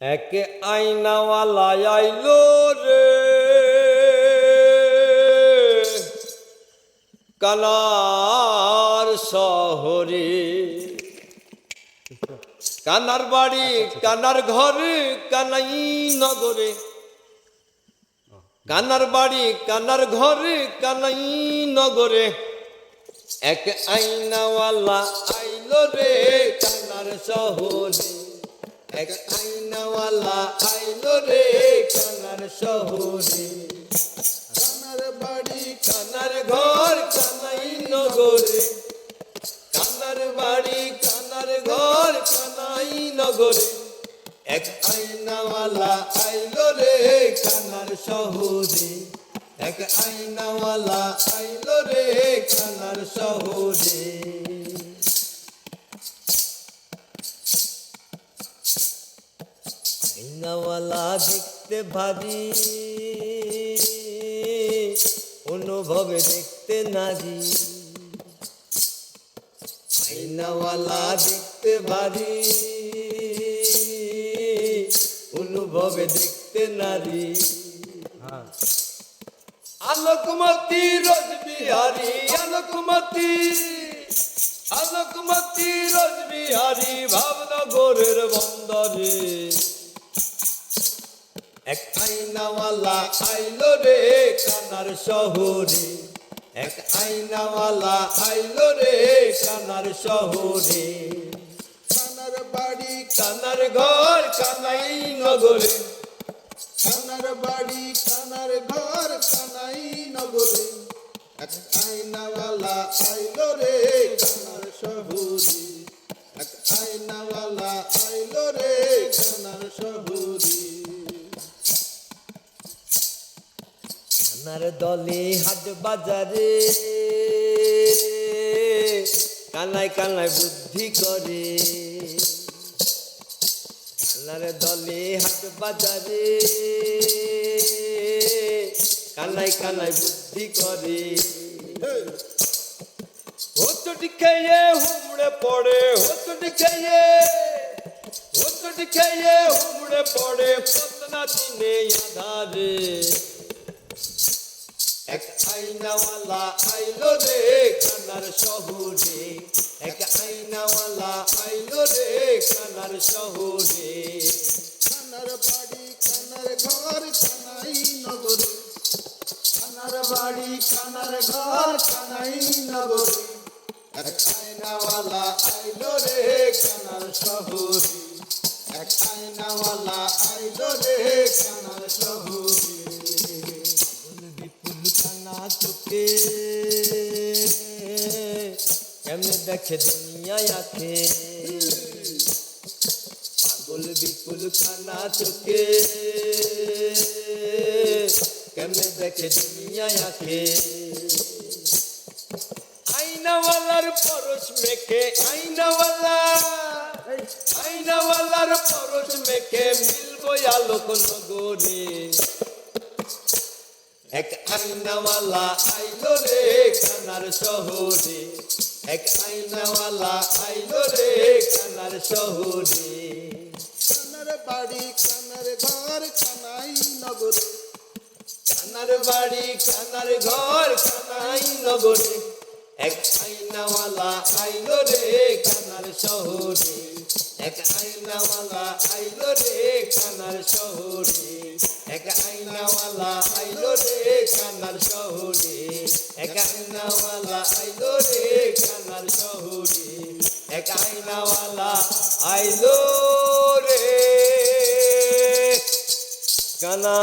এক আইনাওয়ালা আইলো রে। কানার শহরে, কানার বাড়ি, কানার ঘরে, কানাই নগরে। কানার বাড়ি, কানার ঘরে, কানাই নগরে। এক আইনাওয়ালা আইলো রে কানার শহরে। এক আইনাওয়ালা আইলো রে কানার শহরে। কানার বাড়ি, কানার ঘর কানাই নগরে। কানার বাড়ি, কানার ঘর কানাই নগরে। এক আইনাওয়ালা আইলো রে কানার শহরে। এক আইনাওয়ালা আইলো রে কানার শহরে। আইনাওয়ালা দেখতে ভারী অনুভবে দেখতে নারী আইনাওয়ালা দেখতে ভারী অনুভবে দেখতে নারী আলোকমতি রোজ বিহারি, আলোকমতি আলোকমতি রোজ বিহারি, ভাবনগরের বন্দরে। আইনাওয়ালা আইলো রে কানার শহরে। এক আইনাওয়ালা আইলো রে কানার শহরে। কানার বাড়ি, কানার ঘর, কানাই নগরে। কানার বাড়ি, কানার ঘর, কানাই নগরে। এক আয়নাওয়ালা আইলো রে কানার কানার দলে হাট বাজারে কানায় কানায় বুদ্ধি করে। কানার দলে হাট বাজারে কানায় কানায় বুদ্ধি করে। হোচটি খেয়ে হুমড়ে পড়ে হোচটি খেয়ে হোচটি খেয়ে হুমড়ে পড়ে। পতনা দিনে আধারে এক আইনাওয়ালা আইলো রে কানার শহরে। এক আইনাওয়ালা আইলো রে কানার শহরে। কানার বাড়ি, কানার ঘর, কানাই নগরে। কানার বাড়ি, কানার ঘর, কানাই নগরে। এক আয়নাওয়ালা আইলো রে কানার শহুরি। এক আয়নাওয়ালা আইলো রে কেমনে দেখে দুনিয়ায় আছে পাগল বিপুল খানা চোখে। কেমনে দেখে দুনিয়ায় আছে আইনাওয়ালার পরশ মেখে, আইনাওয়ালা, আইনাওয়ালার পরশ মেখে মিলবো আলোক নগরে। এক আইনাওয়ালা আইলো রে কানার শহরে। এক আইনাওয়ালা আইলো রে কানার শহরে কানার বাড়ি কানার ঘর কানাই নগরে কানার বাড়ি কানার ঘর কানাই নগরে এক আইনাওয়ালা আইলো রে কানার শহরে এক আইনাওয়ালা আইলো রে কানার শহরে এক আইনাওয়ালা আইলো রে কানার শহরে এক আইনাওয়ালা আইলো রে কানার শহরে এক আইনাওয়ালা আইলো রে শহরে